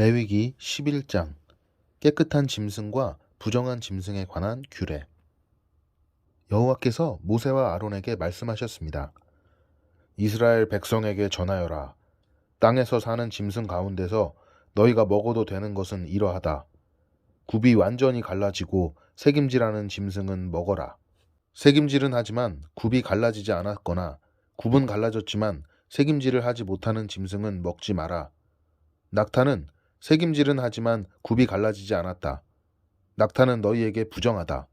레위기 11장 깨끗한 짐승과 부정한 짐승에 관한 규례 여호와께서 모세와 아론에게 말씀하셨습니다. 이스라엘 백성에게 전하여라. 땅에서 사는 짐승 가운데서 너희가 먹어도 되는 것은 이러하다. 굽이 완전히 갈라지고 색임질하는 짐승은 먹어라. 색임질은 하지만 굽이 갈라지지 않았거나 굽은 갈라졌지만 색임질을 하지 못하는 짐승은 먹지 마라. 낙타는 색임질은 하지만 굽이 갈라지지 않았다. 낙타는 너희에게 부정하다.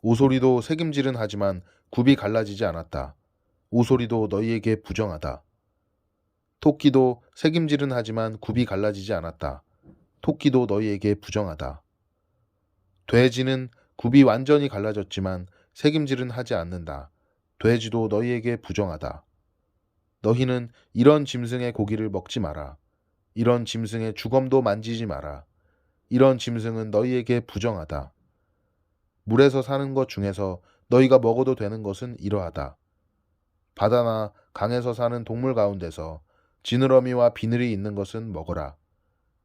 오소리도 색임질은 하지만 굽이 갈라지지 않았다. 오소리도 너희에게 부정하다. 토끼도 색임질은 하지만 굽이 갈라지지 않았다. 토끼도 너희에게 부정하다. 돼지는 굽이 완전히 갈라졌지만 색임질은 하지 않는다. 돼지도 너희에게 부정하다. 너희는 이런 짐승의 고기를 먹지 마라. 이런 짐승의 주검도 만지지 마라. 이런 짐승은 너희에게 부정하다. 물에서 사는 것 중에서 너희가 먹어도 되는 것은 이러하다. 바다나 강에서 사는 동물 가운데서 지느러미와 비늘이 있는 것은 먹어라.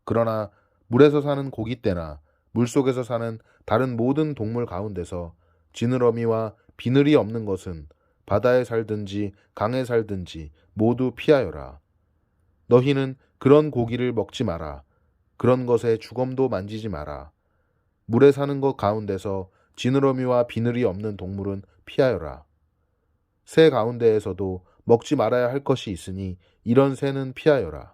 그러나 물에서 사는 고기떼나 물속에서 사는 다른 모든 동물 가운데서 지느러미와 비늘이 없는 것은 바다에 살든지 강에 살든지 모두 피하여라. 너희는 그런 고기를 먹지 마라. 그런 것에 주검도 만지지 마라. 물에 사는 것 가운데서 지느러미와 비늘이 없는 동물은 피하여라. 새 가운데에서도 먹지 말아야 할 것이 있으니 이런 새는 피하여라.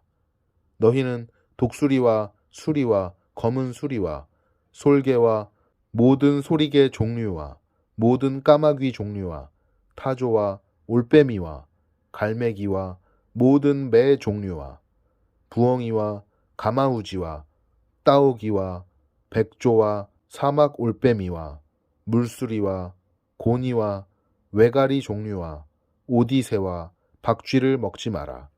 너희는 독수리와 수리와 검은 수리와 솔개와 모든 소리개 종류와 모든 까마귀 종류와 타조와 올빼미와 갈매기와 모든 매 종류와 부엉이와 가마우지와 따오기와 백조와 사막 올빼미와 물수리와 고니와 외가리 종류와 오디새와 박쥐를 먹지 마라.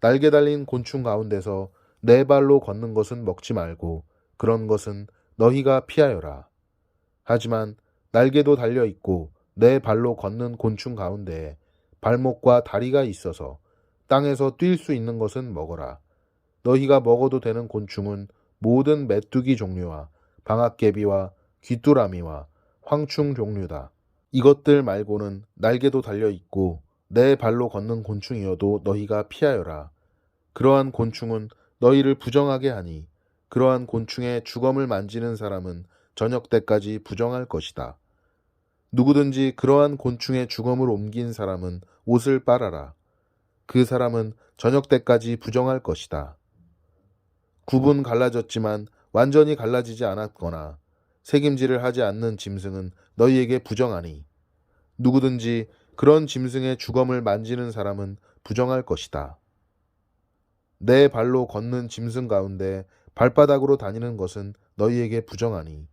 날개 달린 곤충 가운데서 네 발로 걷는 것은 먹지 말고 그런 것은 너희가 피하여라. 하지만 날개도 달려 있고 네 발로 걷는 곤충 가운데 발목과 다리가 있어서 땅에서 뛸 수 있는 것은 먹어라. 너희가 먹어도 되는 곤충은 모든 메뚜기 종류와 방앗개비와 귀뚜라미와 황충 종류다. 이것들 말고는 날개도 달려 있고 내 발로 걷는 곤충이어도 너희가 피하여라. 그러한 곤충은 너희를 부정하게 하니 그러한 곤충의 주검을 만지는 사람은 저녁 때까지 부정할 것이다. 누구든지 그러한 곤충의 주검을 옮긴 사람은 옷을 빨아라. 그 사람은 저녁 때까지 부정할 것이다. 굽은 갈라졌지만 완전히 갈라지지 않았거나 색임질을 하지 않는 짐승은 너희에게 부정하니 누구든지 그런 짐승의 주검을 만지는 사람은 부정할 것이다. 내 발로 걷는 짐승 가운데 발바닥으로 다니는 것은 너희에게 부정하니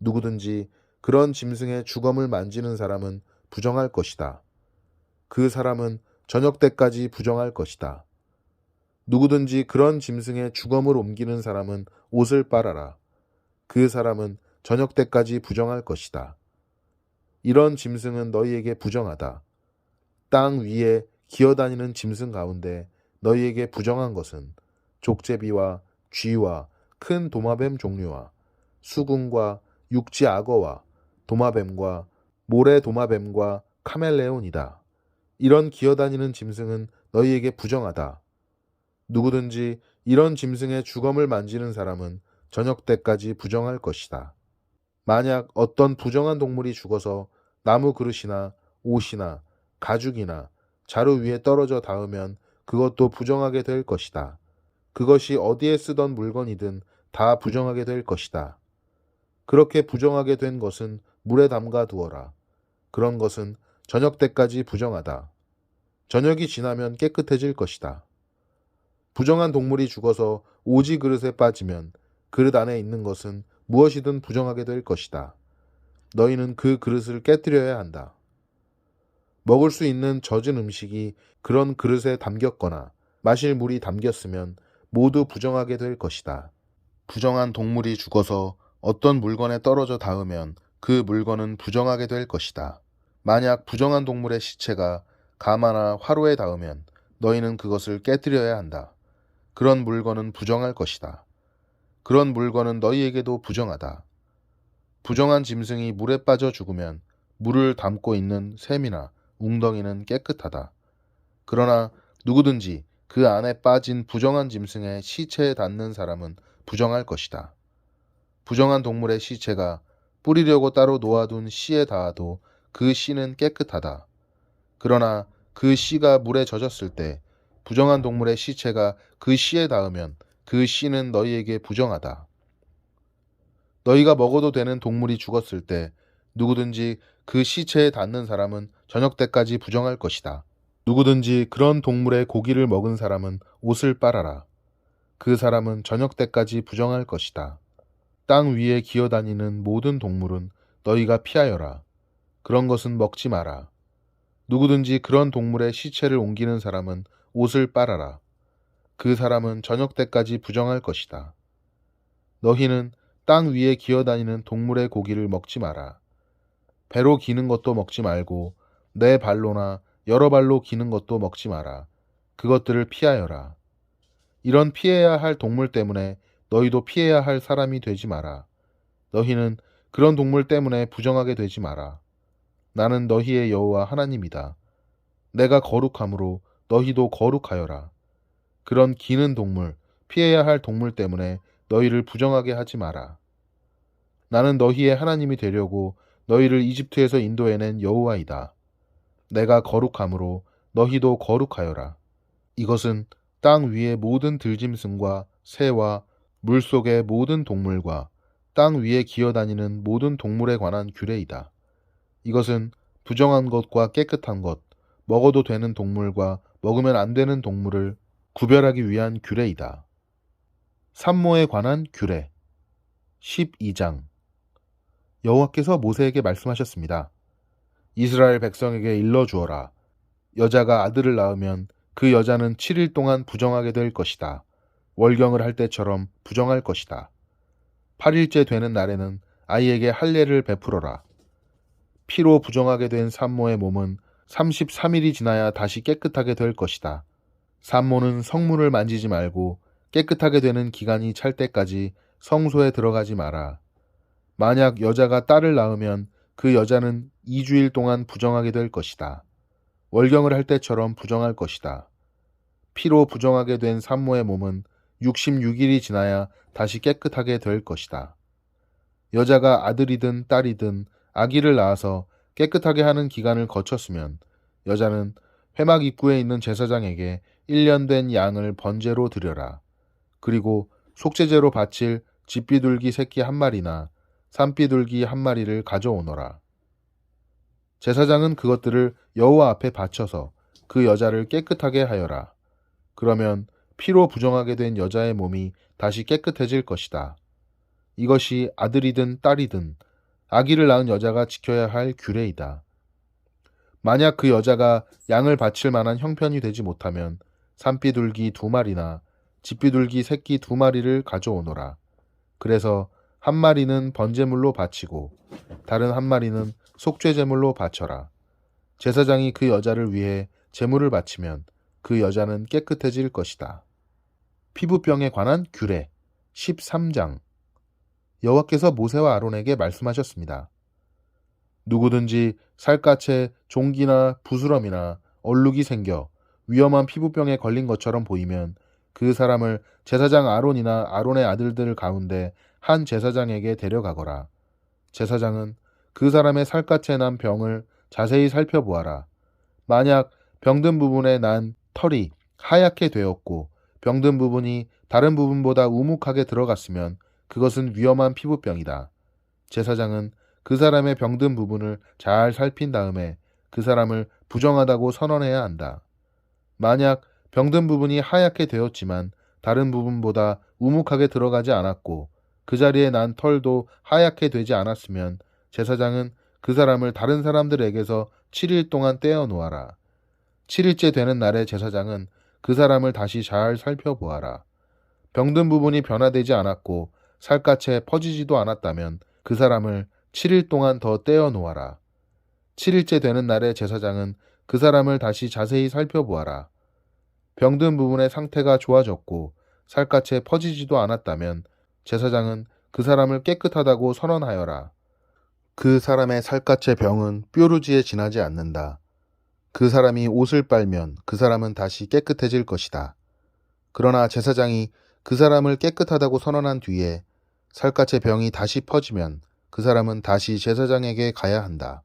누구든지 그런 짐승의 주검을 만지는 사람은 부정할 것이다. 그 사람은 저녁 때까지 부정할 것이다. 누구든지 그런 짐승의 주검을 옮기는 사람은 옷을 빨아라. 그 사람은 저녁 때까지 부정할 것이다. 이런 짐승은 너희에게 부정하다. 땅 위에 기어다니는 짐승 가운데 너희에게 부정한 것은 족제비와 쥐와 큰 도마뱀 종류와 수궁과 육지 악어와 도마뱀과 모래 도마뱀과 카멜레온이다. 이런 기어다니는 짐승은 너희에게 부정하다. 누구든지 이런 짐승의 주검을 만지는 사람은 저녁 때까지 부정할 것이다. 만약 어떤 부정한 동물이 죽어서 나무 그릇이나 옷이나 가죽이나 자루 위에 떨어져 닿으면 그것도 부정하게 될 것이다. 그것이 어디에 쓰던 물건이든 다 부정하게 될 것이다. 그렇게 부정하게 된 것은 물에 담가 두어라. 그런 것은 저녁 때까지 부정하다. 저녁이 지나면 깨끗해질 것이다. 부정한 동물이 죽어서 오지 그릇에 빠지면 그릇 안에 있는 것은 무엇이든 부정하게 될 것이다. 너희는 그 그릇을 깨뜨려야 한다. 먹을 수 있는 젖은 음식이 그런 그릇에 담겼거나 마실 물이 담겼으면 모두 부정하게 될 것이다. 부정한 동물이 죽어서 어떤 물건에 떨어져 닿으면 그 물건은 부정하게 될 것이다. 만약 부정한 동물의 시체가 가마나 화로에 닿으면 너희는 그것을 깨뜨려야 한다. 그런 물건은 부정할 것이다. 그런 물건은 너희에게도 부정하다. 부정한 짐승이 물에 빠져 죽으면 물을 담고 있는 샘이나 웅덩이는 깨끗하다. 그러나 누구든지 그 안에 빠진 부정한 짐승의 시체에 닿는 사람은 부정할 것이다. 부정한 동물의 시체가 뿌리려고 따로 놓아둔 씨에 닿아도 그 씨는 깨끗하다. 그러나 그 씨가 물에 젖었을 때 부정한 동물의 시체가 그 씨에 닿으면 그 씨는 너희에게 부정하다. 너희가 먹어도 되는 동물이 죽었을 때 누구든지 그 시체에 닿는 사람은 저녁 때까지 부정할 것이다. 누구든지 그런 동물의 고기를 먹은 사람은 옷을 빨아라. 그 사람은 저녁 때까지 부정할 것이다. 땅 위에 기어다니는 모든 동물은 너희가 피하여라. 그런 것은 먹지 마라. 누구든지 그런 동물의 시체를 옮기는 사람은 옷을 빨아라. 그 사람은 저녁 때까지 부정할 것이다. 너희는 땅 위에 기어다니는 동물의 고기를 먹지 마라. 배로 기는 것도 먹지 말고 내 발로나 여러 발로 기는 것도 먹지 마라. 그것들을 피하여라. 이런 피해야 할 동물 때문에 너희도 피해야 할 사람이 되지 마라. 너희는 그런 동물 때문에 부정하게 되지 마라. 나는 너희의 여호와 하나님이다. 내가 거룩함으로 너희도 거룩하여라. 그런 기는 동물, 피해야 할 동물 때문에 너희를 부정하게 하지 마라. 나는 너희의 하나님이 되려고 너희를 이집트에서 인도해낸 여호와이다. 내가 거룩함으로 너희도 거룩하여라. 이것은 땅 위의 모든 들짐승과 새와 물 속의 모든 동물과 땅 위에 기어다니는 모든 동물에 관한 규례이다. 이것은 부정한 것과 깨끗한 것, 먹어도 되는 동물과 먹으면 안 되는 동물을 구별하기 위한 규례이다. 산모에 관한 규례 12장 여호와께서 모세에게 말씀하셨습니다. 이스라엘 백성에게 일러 주어라. 여자가 아들을 낳으면 그 여자는 7일 동안 부정하게 될 것이다. 월경을 할 때처럼 부정할 것이다. 8일째 되는 날에는 아이에게 할례를 베풀어라. 피로 부정하게 된 산모의 몸은 33일이 지나야 다시 깨끗하게 될 것이다. 산모는 성문을 만지지 말고 깨끗하게 되는 기간이 찰 때까지 성소에 들어가지 마라. 만약 여자가 딸을 낳으면 그 여자는 2주일 동안 부정하게 될 것이다. 월경을 할 때처럼 부정할 것이다. 피로 부정하게 된 산모의 몸은 66일이 지나야 다시 깨끗하게 될 것이다. 여자가 아들이든 딸이든 아기를 낳아서 깨끗하게 하는 기간을 거쳤으면 여자는 회막 입구에 있는 제사장에게 1년 된 양을 번제로 드려라. 그리고 속죄제로 바칠 집비둘기 새끼 한 마리나 산비둘기 한 마리를 가져오너라. 제사장은 그것들을 여호와 앞에 바쳐서 그 여자를 깨끗하게 하여라. 그러면 피로 부정하게 된 여자의 몸이 다시 깨끗해질 것이다. 이것이 아들이든 딸이든 아기를 낳은 여자가 지켜야 할 규례이다. 만약 그 여자가 양을 바칠 만한 형편이 되지 못하면 산비둘기 두 마리나 집비둘기 새끼 두 마리를 가져오너라. 그래서 한 마리는 번제물로 바치고 다른 한 마리는 속죄제물로 바쳐라. 제사장이 그 여자를 위해 제물을 바치면 그 여자는 깨끗해질 것이다. 피부병에 관한 규례 13장 여호와께서 모세와 아론에게 말씀하셨습니다. 누구든지 살갗에 종기나 부스럼이나 얼룩이 생겨 위험한 피부병에 걸린 것처럼 보이면 그 사람을 제사장 아론이나 아론의 아들들 가운데 한 제사장에게 데려가거라. 제사장은 그 사람의 살갗에 난 병을 자세히 살펴보아라. 만약 병든 부분에 난 털이 하얗게 되었고 병든 부분이 다른 부분보다 우묵하게 들어갔으면 그것은 위험한 피부병이다. 제사장은 그 사람의 병든 부분을 잘 살핀 다음에 그 사람을 부정하다고 선언해야 한다. 만약 병든 부분이 하얗게 되었지만 다른 부분보다 우묵하게 들어가지 않았고 그 자리에 난 털도 하얗게 되지 않았으면 제사장은 그 사람을 다른 사람들에게서 7일 동안 떼어 놓아라. 7일째 되는 날에 제사장은 그 사람을 다시 잘 살펴보아라. 병든 부분이 변화되지 않았고 살갗에 퍼지지도 않았다면 그 사람을 7일 동안 더 떼어 놓아라. 7일째 되는 날에 제사장은 그 사람을 다시 자세히 살펴보아라. 병든 부분의 상태가 좋아졌고 살갗에 퍼지지도 않았다면 제사장은 그 사람을 깨끗하다고 선언하여라. 그 사람의 살갗의 병은 뾰루지에 지나지 않는다. 그 사람이 옷을 빨면 그 사람은 다시 깨끗해질 것이다. 그러나 제사장이 그 사람을 깨끗하다고 선언한 뒤에 살갗의 병이 다시 퍼지면 그 사람은 다시 제사장에게 가야 한다.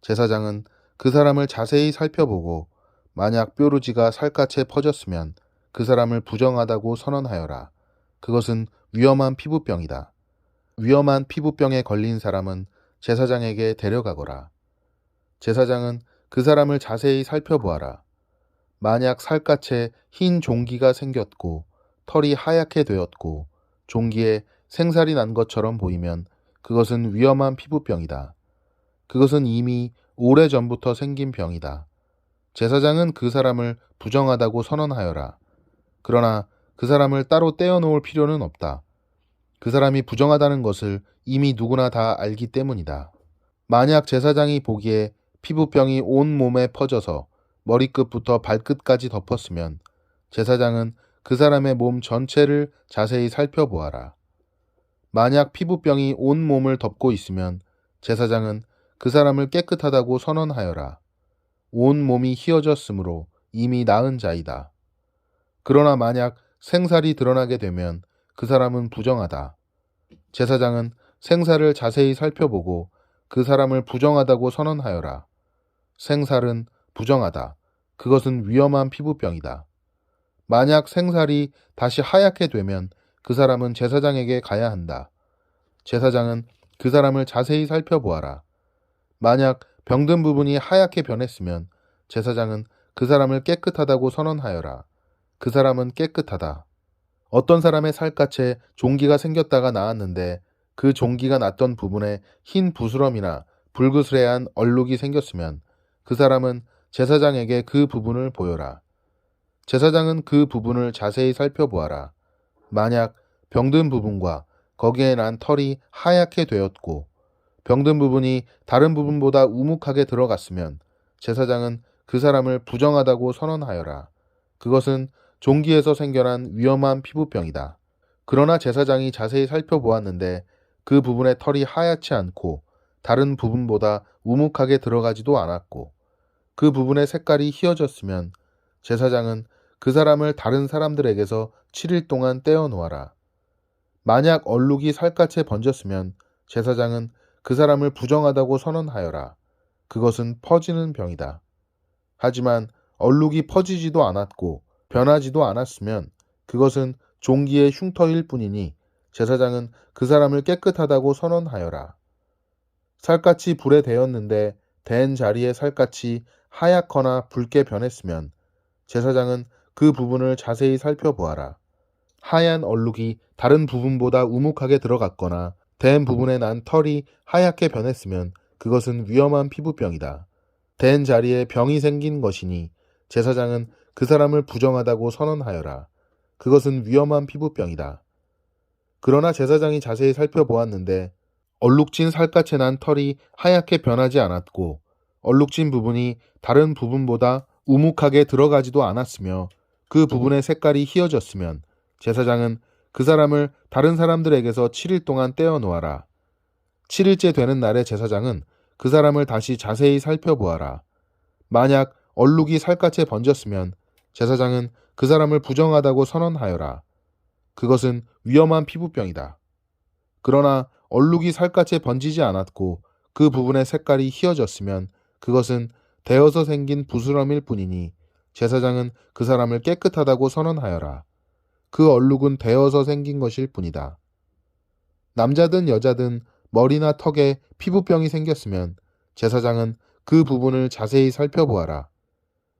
제사장은 그 사람을 자세히 살펴보고 만약 뾰루지가 살갗에 퍼졌으면 그 사람을 부정하다고 선언하여라. 그것은 위험한 피부병이다. 위험한 피부병에 걸린 사람은 제사장에게 데려가거라. 제사장은 그 사람을 자세히 살펴보아라. 만약 살갗에 흰 종기가 생겼고 털이 하얗게 되었고 종기에 생살이 난 것처럼 보이면 그것은 위험한 피부병이다. 그것은 이미 오래 전부터 생긴 병이다. 제사장은 그 사람을 부정하다고 선언하여라. 그러나 그 사람을 따로 떼어놓을 필요는 없다. 그 사람이 부정하다는 것을 이미 누구나 다 알기 때문이다. 만약 제사장이 보기에 피부병이 온 몸에 퍼져서 머리끝부터 발끝까지 덮었으면 제사장은 그 사람의 몸 전체를 자세히 살펴보아라. 만약 피부병이 온 몸을 덮고 있으면 제사장은 그 사람을 깨끗하다고 선언하여라. 온 몸이 휘어졌으므로 이미 나은 자이다. 그러나 만약 생살이 드러나게 되면 그 사람은 부정하다. 제사장은 생살을 자세히 살펴보고 그 사람을 부정하다고 선언하여라. 생살은 부정하다. 그것은 위험한 피부병이다. 만약 생살이 다시 하얗게 되면 그 사람은 제사장에게 가야 한다. 제사장은 그 사람을 자세히 살펴보아라. 만약 병든 부분이 하얗게 변했으면 제사장은 그 사람을 깨끗하다고 선언하여라. 그 사람은 깨끗하다. 어떤 사람의 살갗에 종기가 생겼다가 나았는데 그 종기가 났던 부분에 흰 부스럼이나 불그스레한 얼룩이 생겼으면 그 사람은 제사장에게 그 부분을 보여라. 제사장은 그 부분을 자세히 살펴보아라. 만약 병든 부분과 거기에 난 털이 하얗게 되었고 병든 부분이 다른 부분보다 우묵하게 들어갔으면 제사장은 그 사람을 부정하다고 선언하여라. 그것은 종기에서 생겨난 위험한 피부병이다. 그러나 제사장이 자세히 살펴보았는데 그 부분의 털이 하얗지 않고 다른 부분보다 우묵하게 들어가지도 않았고 그 부분의 색깔이 희어졌으면 제사장은 그 사람을 다른 사람들에게서 7일 동안 떼어 놓아라. 만약 얼룩이 살갗에 번졌으면 제사장은 그 사람을 부정하다고 선언하여라. 그것은 퍼지는 병이다. 하지만 얼룩이 퍼지지도 않았고 변하지도 않았으면 그것은 종기의 흉터일 뿐이니 제사장은 그 사람을 깨끗하다고 선언하여라. 살갗이 불에 대었는데 댄 자리에 살갗이 하얗거나 붉게 변했으면 제사장은 그 부분을 자세히 살펴보아라. 하얀 얼룩이 다른 부분보다 우묵하게 들어갔거나 댄 부분에 난 털이 하얗게 변했으면 그것은 위험한 피부병이다. 댄 자리에 병이 생긴 것이니 제사장은 그 사람을 부정하다고 선언하여라. 그것은 위험한 피부병이다. 그러나 제사장이 자세히 살펴보았는데 얼룩진 살갗에 난 털이 하얗게 변하지 않았고 얼룩진 부분이 다른 부분보다 우묵하게 들어가지도 않았으며 그 부분의 색깔이 희어졌으면 제사장은 그 사람을 다른 사람들에게서 7일 동안 떼어 놓아라. 7일째 되는 날에 제사장은 그 사람을 다시 자세히 살펴보아라. 만약 얼룩이 살갗에 번졌으면 제사장은 그 사람을 부정하다고 선언하여라. 그것은 위험한 피부병이다. 그러나 얼룩이 살갗에 번지지 않았고 그 부분의 색깔이 희어졌으면 그것은 데어서 생긴 부스럼일 뿐이니 제사장은 그 사람을 깨끗하다고 선언하여라. 그 얼룩은 데어서 생긴 것일 뿐이다. 남자든 여자든 머리나 턱에 피부병이 생겼으면 제사장은 그 부분을 자세히 살펴보아라.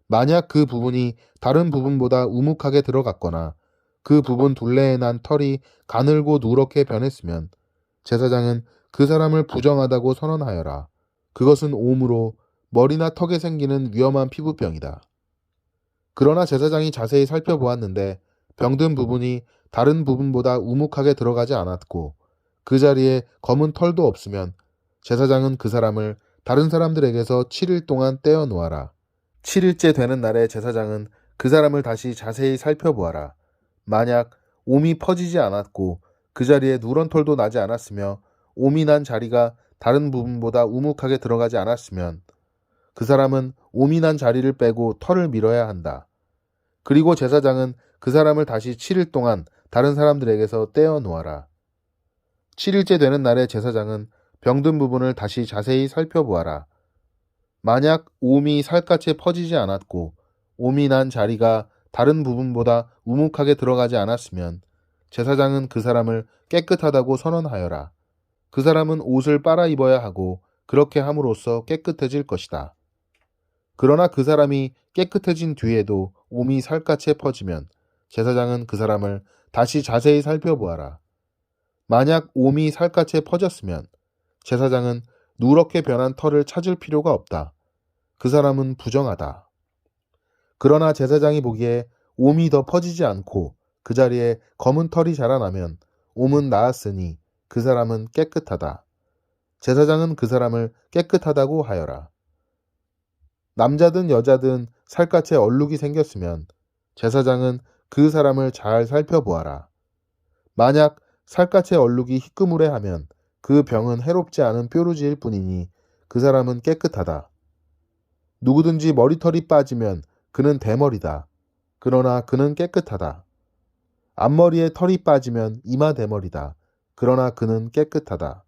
만약 그 부분이 다른 부분보다 우묵하게 들어갔거나 그 부분 둘레에 난 털이 가늘고 누렇게 변했으면 제사장은 그 사람을 부정하다고 선언하여라. 그것은 옴으로 머리나 턱에 생기는 위험한 피부병이다. 그러나 제사장이 자세히 살펴보았는데 병든 부분이 다른 부분보다 우묵하게 들어가지 않았고 그 자리에 검은 털도 없으면 제사장은 그 사람을 다른 사람들에게서 7일 동안 떼어 놓아라. 7일째 되는 날에 제사장은 그 사람을 다시 자세히 살펴보아라. 만약 옴이 퍼지지 않았고 그 자리에 누런 털도 나지 않았으며 옴이 난 자리가 다른 부분보다 우묵하게 들어가지 않았으면 그 사람은 옴이 난 자리를 빼고 털을 밀어야 한다. 그리고 제사장은 그 사람을 다시 7일 동안 다른 사람들에게서 떼어 놓아라. 7일째 되는 날에 제사장은 병든 부분을 다시 자세히 살펴보아라. 만약 옴이 살갗에 퍼지지 않았고 옴이 난 자리가 다른 부분보다 우묵하게 들어가지 않았으면 제사장은 그 사람을 깨끗하다고 선언하여라. 그 사람은 옷을 빨아 입어야 하고 그렇게 함으로써 깨끗해질 것이다. 그러나 그 사람이 깨끗해진 뒤에도 옴이 살갗에 퍼지면 제사장은 그 사람을 다시 자세히 살펴보아라. 만약 옴이 살갗에 퍼졌으면 제사장은 누렇게 변한 털을 찾을 필요가 없다. 그 사람은 부정하다. 그러나 제사장이 보기에 옴이 더 퍼지지 않고 그 자리에 검은 털이 자라나면 옴은 나았으니 그 사람은 깨끗하다. 제사장은 그 사람을 깨끗하다고 하여라. 남자든 여자든 살갗에 얼룩이 생겼으면 제사장은 그 사람을 잘 살펴보아라. 만약 살갗에 얼룩이 희끄무레 하면 그 병은 해롭지 않은 뾰루지일 뿐이니 그 사람은 깨끗하다. 누구든지 머리털이 빠지면 그는 대머리다. 그러나 그는 깨끗하다. 앞머리에 털이 빠지면 이마 대머리다. 그러나 그는 깨끗하다.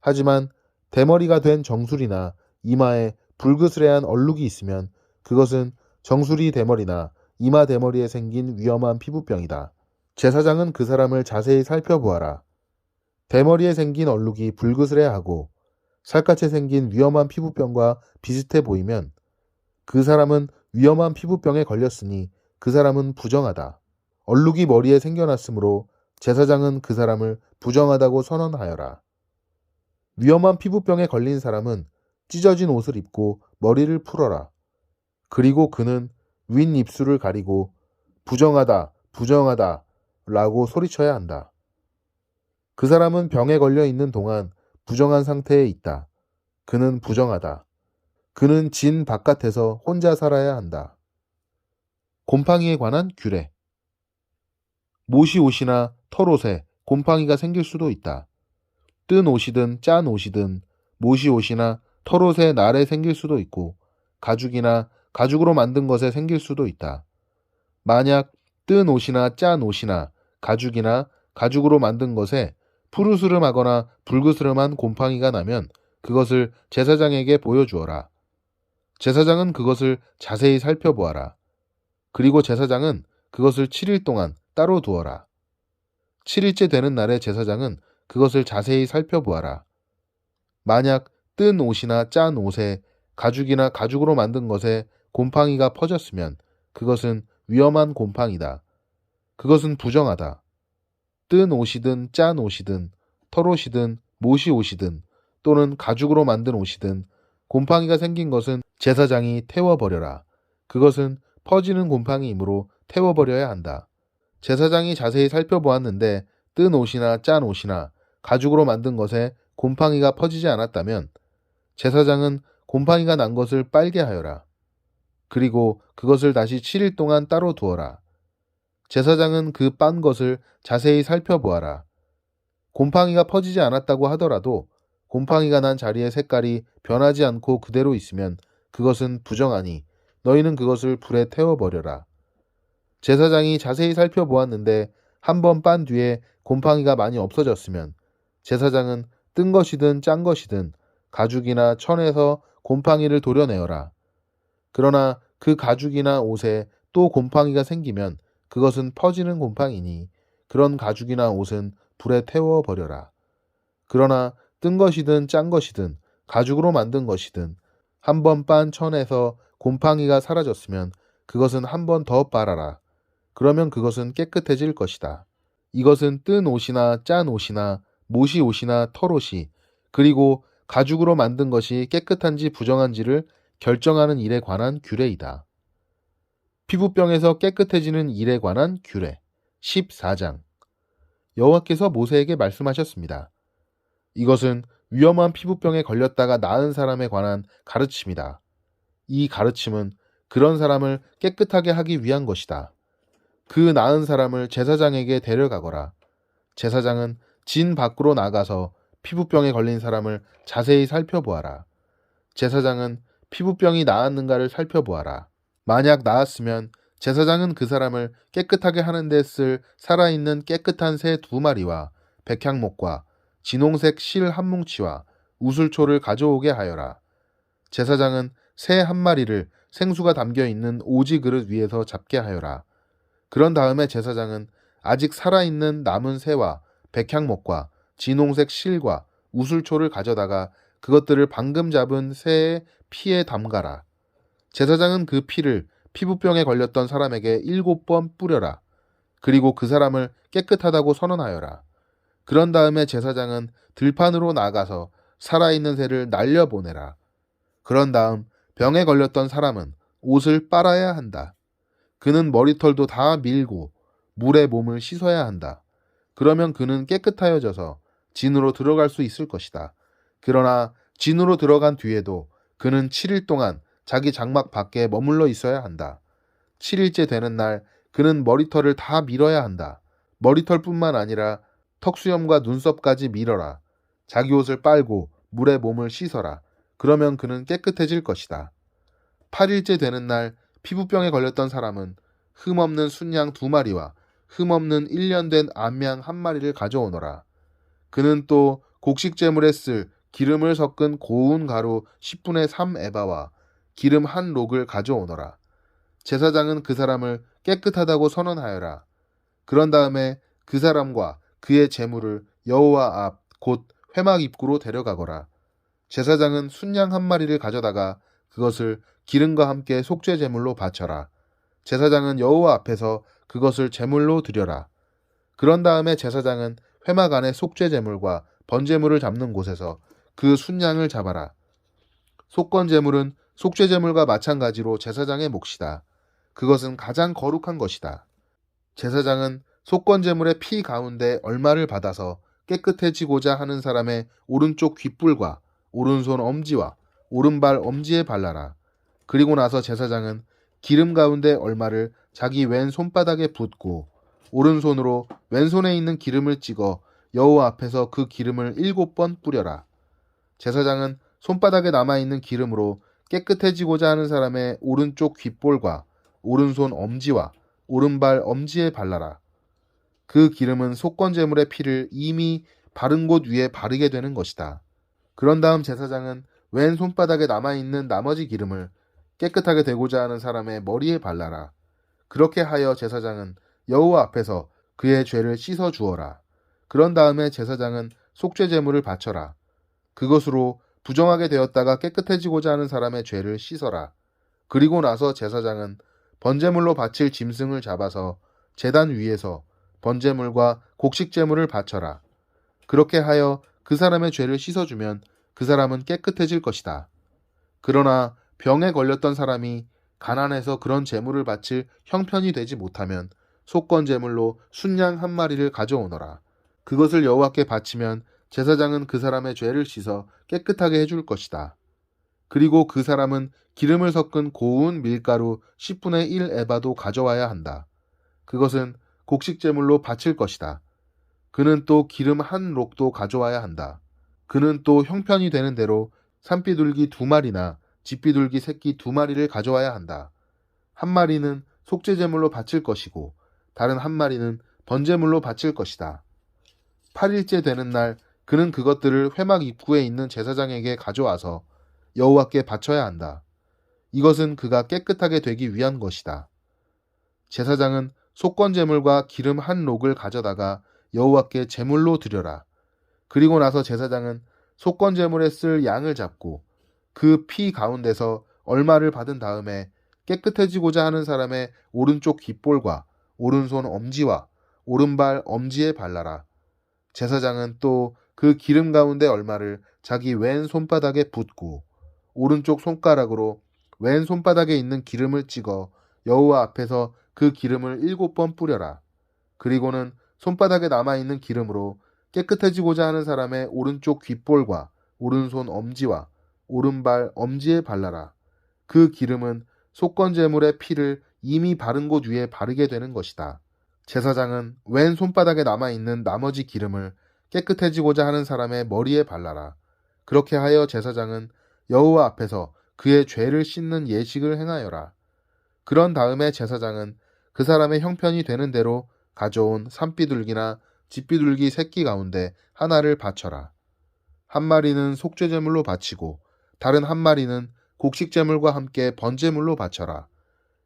하지만 대머리가 된 정수리나 이마에 불그스레한 얼룩이 있으면 그것은 정수리 대머리나 이마 대머리에 생긴 위험한 피부병이다. 제사장은 그 사람을 자세히 살펴보아라. 대머리에 생긴 얼룩이 불그스레하고 살갗에 생긴 위험한 피부병과 비슷해 보이면 그 사람은 위험한 피부병에 걸렸으니 그 사람은 부정하다. 얼룩이 머리에 생겨났으므로 제사장은 그 사람을 부정하다고 선언하여라. 위험한 피부병에 걸린 사람은 찢어진 옷을 입고 머리를 풀어라. 그리고 그는 윗 입술을 가리고 부정하다, 부정하다 라고 소리쳐야 한다. 그 사람은 병에 걸려 있는 동안 부정한 상태에 있다. 그는 부정하다. 그는 진 바깥에서 혼자 살아야 한다. 곰팡이에 관한 규례. 모시 옷이나 털 옷에 곰팡이가 생길 수도 있다. 뜬 옷이든 짠 옷이든 모시 옷이나 털 옷에 날에 생길 수도 있고 가죽이나 가죽으로 만든 것에 생길 수도 있다. 만약 뜬 옷이나 짠 옷이나 가죽이나 가죽으로 만든 것에 푸르스름하거나 불그스름한 곰팡이가 나면 그것을 제사장에게 보여주어라. 제사장은 그것을 자세히 살펴보아라. 그리고 제사장은 그것을 7일 동안 따로 두어라. 7일째 되는 날에 제사장은 그것을 자세히 살펴보아라. 만약 뜬 옷이나 짠 옷에 가죽이나 가죽으로 만든 것에 곰팡이가 퍼졌으면 그것은 위험한 곰팡이다. 그것은 부정하다. 뜬 옷이든 짠 옷이든 털옷이든 못이 옷이든 또는 가죽으로 만든 옷이든 곰팡이가 생긴 것은 제사장이 태워버려라. 그것은 퍼지는 곰팡이이므로 태워버려야 한다. 제사장이 자세히 살펴보았는데 뜬 옷이나 짠 옷이나 가죽으로 만든 것에 곰팡이가 퍼지지 않았다면 제사장은 곰팡이가 난 것을 빨게 하여라. 그리고 그것을 다시 7일 동안 따로 두어라. 제사장은 그 빤 것을 자세히 살펴보아라. 곰팡이가 퍼지지 않았다고 하더라도 곰팡이가 난 자리의 색깔이 변하지 않고 그대로 있으면 그것은 부정하니 너희는 그것을 불에 태워버려라. 제사장이 자세히 살펴보았는데 한 번 빤 뒤에 곰팡이가 많이 없어졌으면 제사장은 뜬 것이든 짠 것이든 가죽이나 천에서 곰팡이를 도려내어라. 그러나 그 가죽이나 옷에 또 곰팡이가 생기면 그것은 퍼지는 곰팡이니 그런 가죽이나 옷은 불에 태워 버려라. 그러나 뜬 것이든 짠 것이든 가죽으로 만든 것이든 한 번 빤 천에서 곰팡이가 사라졌으면 그것은 한 번 더 빨아라. 그러면 그것은 깨끗해질 것이다. 이것은 뜬 옷이나 짠 옷이나 못이 옷이나 털옷이 그리고 가죽으로 만든 것이 깨끗한지 부정한지를 결정하는 일에 관한 규례이다. 피부병에서 깨끗해지는 일에 관한 규례 14장 여호와께서 모세에게 말씀하셨습니다. 이것은 위험한 피부병에 걸렸다가 나은 사람에 관한 가르침이다. 이 가르침은 그런 사람을 깨끗하게 하기 위한 것이다. 그 나은 사람을 제사장에게 데려가거라. 제사장은 진 밖으로 나가서 피부병에 걸린 사람을 자세히 살펴보아라. 제사장은 피부병이 나았는가를 살펴보아라. 만약 나았으면 제사장은 그 사람을 깨끗하게 하는 데 쓸 살아있는 깨끗한 새 두 마리와 백향목과 진홍색 실 한 뭉치와 우슬초를 가져오게 하여라. 제사장은 새 한 마리를 생수가 담겨 있는 오지 그릇 위에서 잡게 하여라. 그런 다음에 제사장은 아직 살아있는 남은 새와 백향목과 진홍색 실과 우슬초를 가져다가 그것들을 방금 잡은 새의 피에 담가라. 제사장은 그 피를 피부병에 걸렸던 사람에게 일곱 번 뿌려라. 그리고 그 사람을 깨끗하다고 선언하여라. 그런 다음에 제사장은 들판으로 나가서 살아있는 새를 날려보내라. 그런 다음 병에 걸렸던 사람은 옷을 빨아야 한다. 그는 머리털도 다 밀고 물에 몸을 씻어야 한다. 그러면 그는 깨끗하여져서 진으로 들어갈 수 있을 것이다. 그러나 진으로 들어간 뒤에도 그는 7일 동안 자기 장막 밖에 머물러 있어야 한다. 7일째 되는 날 그는 머리털을 다 밀어야 한다. 머리털뿐만 아니라 턱수염과 눈썹까지 밀어라. 자기 옷을 빨고 물에 몸을 씻어라. 그러면 그는 깨끗해질 것이다. 8일째 되는 날 피부병에 걸렸던 사람은 흠없는 순양 두 마리와 흠없는 1년 된 암양 한 마리를 가져오너라. 그는 또 곡식 제물에 쓸 기름을 섞은 고운 가루 10분의 3 에바와 기름 한 록을 가져오너라. 제사장은 그 사람을 깨끗하다고 선언하여라. 그런 다음에 그 사람과 그의 제물을 여호와 앞 곧 회막 입구로 데려가거라. 제사장은 순양 한 마리를 가져다가 그것을 기름과 함께 속죄 제물로 바쳐라. 제사장은 여호와 앞에서 그것을 제물로 드려라. 그런 다음에 제사장은 회막 안에 속죄 제물과 번제물을 잡는 곳에서 그 순양을 잡아라. 속건 제물은 속죄 제물과 마찬가지로 제사장의 몫이다. 그것은 가장 거룩한 것이다. 제사장은 속건 제물의 피 가운데 얼마를 받아서 깨끗해지고자 하는 사람의 오른쪽 귓불과 오른손 엄지와 오른발 엄지에 발라라. 그리고 나서 제사장은 기름 가운데 얼마를 자기 왼 손바닥에 붓고 오른손으로 왼손에 있는 기름을 찍어 여호와 앞에서 그 기름을 일곱 번 뿌려라. 제사장은 손바닥에 남아 있는 기름으로 깨끗해지고자 하는 사람의 오른쪽 귓볼과 오른손 엄지와 오른발 엄지에 발라라. 그 기름은 속건제물의 피를 이미 바른 곳 위에 바르게 되는 것이다. 그런 다음 제사장은 왼 손바닥에 남아있는 나머지 기름을 깨끗하게 되고자 하는 사람의 머리에 발라라. 그렇게 하여 제사장은 여호와 앞에서 그의 죄를 씻어 주어라. 그런 다음에 제사장은 속죄 제물을 바쳐라. 그것으로 부정하게 되었다가 깨끗해지고자 하는 사람의 죄를 씻어라. 그리고 나서 제사장은 번제물로 바칠 짐승을 잡아서 제단 위에서 번제물과 곡식제물을 바쳐라. 그렇게 하여 그 사람의 죄를 씻어주면 그 사람은 깨끗해질 것이다. 그러나 병에 걸렸던 사람이 가난해서 그런 제물을 바칠 형편이 되지 못하면 속건 제물로 순양 한 마리를 가져오너라. 그것을 여호와께 바치면 제사장은 그 사람의 죄를 씻어 깨끗하게 해줄 것이다. 그리고 그 사람은 기름을 섞은 고운 밀가루 10분의 1 에바도 가져와야 한다. 그것은 곡식 제물로 바칠 것이다. 그는 또 기름 한 록도 가져와야 한다. 그는 또 형편이 되는 대로 산비둘기 두 마리나 집비둘기 새끼 두 마리를 가져와야 한다. 한 마리는 속죄 제물로 바칠 것이고 다른 한 마리는 번제물로 바칠 것이다. 8일째 되는 날 그는 그것들을 회막 입구에 있는 제사장에게 가져와서 여호와께 바쳐야 한다. 이것은 그가 깨끗하게 되기 위한 것이다. 제사장은 속건 제물과 기름 한 록을 가져다가 여호와께 제물로 드려라. 그리고 나서 제사장은 속건 제물에 쓸 양을 잡고 그 피 가운데서 얼마를 받은 다음에 깨끗해지고자 하는 사람의 오른쪽 귓볼과 오른손 엄지와 오른발 엄지에 발라라. 제사장은 또 그 기름 가운데 얼마를 자기 왼 손바닥에 붓고 오른쪽 손가락으로 왼 손바닥에 있는 기름을 찍어 여호와 앞에서 그 기름을 일곱 번 뿌려라. 그리고는 손바닥에 남아 있는 기름으로 깨끗해지고자 하는 사람의 오른쪽 귓볼과 오른손 엄지와 오른발 엄지에 발라라. 그 기름은 속건제물의 피를 이미 바른 곳 위에 바르게 되는 것이다. 제사장은 왼 손바닥에 남아 있는 나머지 기름을 깨끗해지고자 하는 사람의 머리에 발라라. 그렇게 하여 제사장은 여호와 앞에서 그의 죄를 씻는 예식을 행하여라. 그런 다음에 제사장은 그 사람의 형편이 되는 대로 가져온 산비둘기나 집비둘기 새끼 가운데 하나를 바쳐라. 한 마리는 속죄제물로 바치고 다른 한 마리는 곡식제물과 함께 번제물로 바쳐라.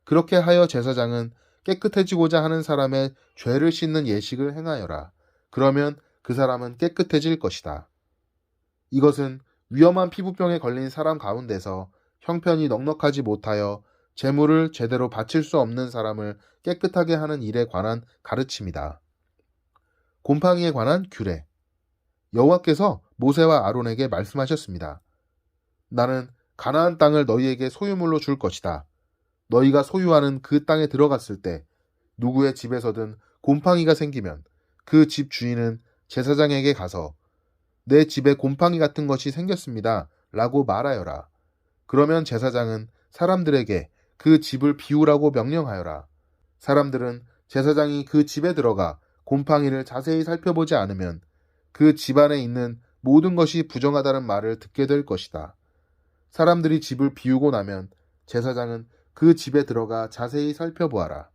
그렇게 하여 제사장은 깨끗해지고자 하는 사람의 죄를 씻는 예식을 행하여라. 그러면 그 사람은 깨끗해질 것이다. 이것은 위험한 피부병에 걸린 사람 가운데서 형편이 넉넉하지 못하여 재물을 제대로 바칠 수 없는 사람을 깨끗하게 하는 일에 관한 가르침이다. 곰팡이에 관한 규례. 여호와께서 모세와 아론에게 말씀하셨습니다. 나는 가나안 땅을 너희에게 소유물로 줄 것이다. 너희가 소유하는 그 땅에 들어갔을 때 누구의 집에서든 곰팡이가 생기면 그 집 주인은 제사장에게 가서 내 집에 곰팡이 같은 것이 생겼습니다. 라고 말하여라. 그러면 제사장은 사람들에게 그 집을 비우라고 명령하여라. 사람들은 제사장이 그 집에 들어가 곰팡이를 자세히 살펴보지 않으면 그 집안에 있는 모든 것이 부정하다는 말을 듣게 될 것이다. 사람들이 집을 비우고 나면 제사장은 그 집에 들어가 자세히 살펴보아라.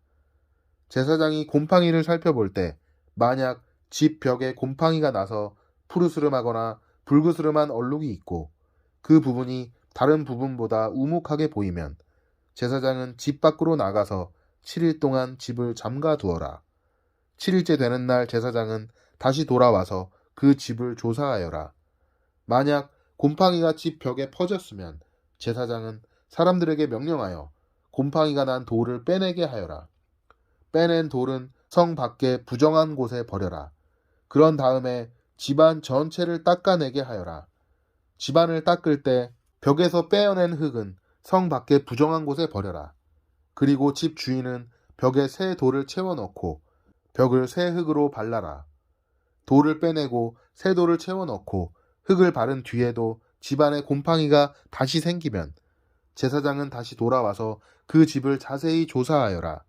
제사장이 곰팡이를 살펴볼 때 만약 집 벽에 곰팡이가 나서 푸르스름하거나 붉으스름한 얼룩이 있고 그 부분이 다른 부분보다 우묵하게 보이면 제사장은 집 밖으로 나가서 7일 동안 집을 잠가 두어라. 7일째 되는 날 제사장은 다시 돌아와서 그 집을 조사하여라. 만약 곰팡이가 집 벽에 퍼졌으면 제사장은 사람들에게 명령하여 곰팡이가 난 돌을 빼내게 하여라. 빼낸 돌은 성 밖에 부정한 곳에 버려라. 그런 다음에 집안 전체를 닦아내게 하여라. 집안을 닦을 때 벽에서 빼어낸 흙은 성 밖에 부정한 곳에 버려라. 그리고 집 주인은 벽에 새 돌을 채워 넣고 벽을 새 흙으로 발라라. 돌을 빼내고 새 돌을 채워 넣고 흙을 바른 뒤에도 집안에 곰팡이가 다시 생기면 제사장은 다시 돌아와서 그 집을 자세히 조사하여라.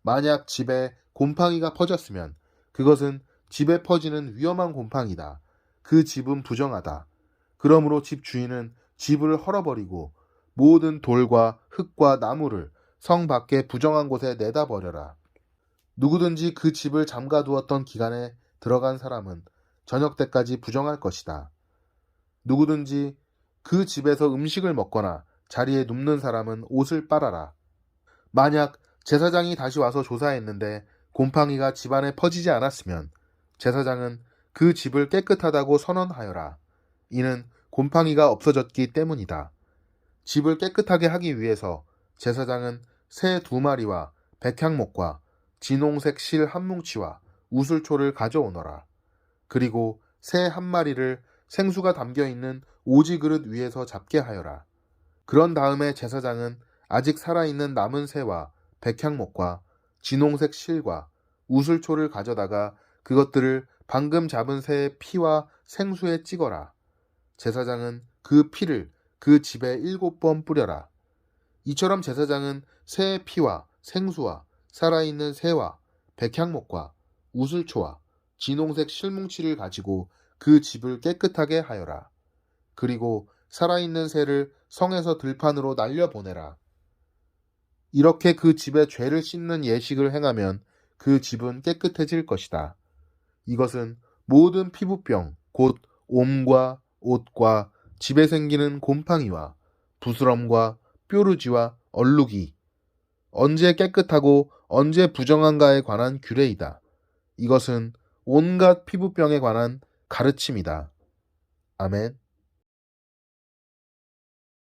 만약 집에 곰팡이가 퍼졌으면 그것은 집에 퍼지는 위험한 곰팡이다. 그 집은 부정하다. 그러므로 집 주인은 집을 헐어버리고 모든 돌과 흙과 나무를 성 밖에 부정한 곳에 내다 버려라. 누구든지 그 집을 잠가 두었던 기간에 들어간 사람은 저녁 때까지 부정할 것이다. 누구든지 그 집에서 음식을 먹거나 자리에 눕는 사람은 옷을 빨아라. 만약 제사장이 다시 와서 조사했는데 곰팡이가 집안에 퍼지지 않았으면 제사장은 그 집을 깨끗하다고 선언하여라. 이는 곰팡이가 없어졌기 때문이다. 집을 깨끗하게 하기 위해서 제사장은 새 두 마리와 백향목과 진홍색 실 한 뭉치와 우슬초를 가져오너라. 그리고 새 한 마리를 생수가 담겨 있는 오지 그릇 위에서 잡게 하여라. 그런 다음에 제사장은 아직 살아있는 남은 새와 백향목과 진홍색 실과 우슬초를 가져다가 그것들을 방금 잡은 새의 피와 생수에 찍어라. 제사장은 그 피를 그 집에 일곱 번 뿌려라. 이처럼 제사장은 새의 피와 생수와 살아있는 새와 백향목과 우슬초와 진홍색 실뭉치를 가지고 그 집을 깨끗하게 하여라. 그리고 살아있는 새를 성에서 들판으로 날려보내라. 이렇게 그 집에 죄를 씻는 예식을 행하면 그 집은 깨끗해질 것이다. 이것은 모든 피부병, 곧 옴과 옷과 집에 생기는 곰팡이와 부스럼과 뾰루지와 얼룩이 언제 깨끗하고 언제 부정한가에 관한 규례이다. 이것은 온갖 피부병에 관한 가르침이다. 아멘.